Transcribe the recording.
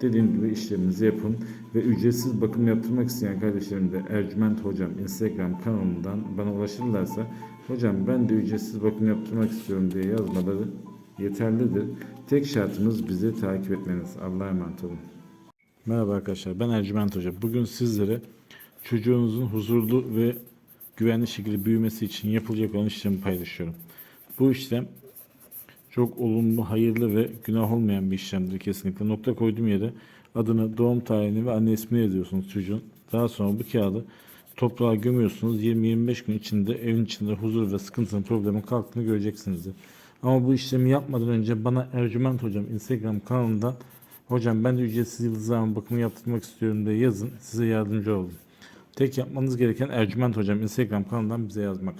Dediğim gibi işleminizi yapın ve ücretsiz bakım yaptırmak isteyen kardeşlerim de Ercüment Hocam Instagram kanalından bana ulaşırlarsa hocam ben de ücretsiz bakım yaptırmak istiyorum diye yazmaları yeterlidir. Tek şartımız bizi takip etmeniz. Allah'a emanet olun. Merhaba arkadaşlar ben Ercüment Hoca. Bugün sizlere çocuğunuzun huzurlu ve güvenli şekilde büyümesi için yapılacak olan işlemi paylaşıyorum. Bu işlem çok olumlu, hayırlı ve günah olmayan bir işlemdir kesinlikle. Nokta koyduğum yere adını, doğum tarihini ve anne ismini yazıyorsunuz çocuğun. Daha sonra bu kağıdı toprağa gömüyorsunuz. 20-25 gün içinde evin içinde huzur ve sıkıntının problemin kalktığını göreceksinizdir. Ama bu işlemi yapmadan önce bana Ercüment Hocam Instagram kanalından Hocam ben de ücretsiz yıldızlama bakımı yaptırmak istiyorum diye yazın. Size yardımcı olun. Tek yapmanız gereken Ercüment Hocam Instagram kanalından bize yazmak.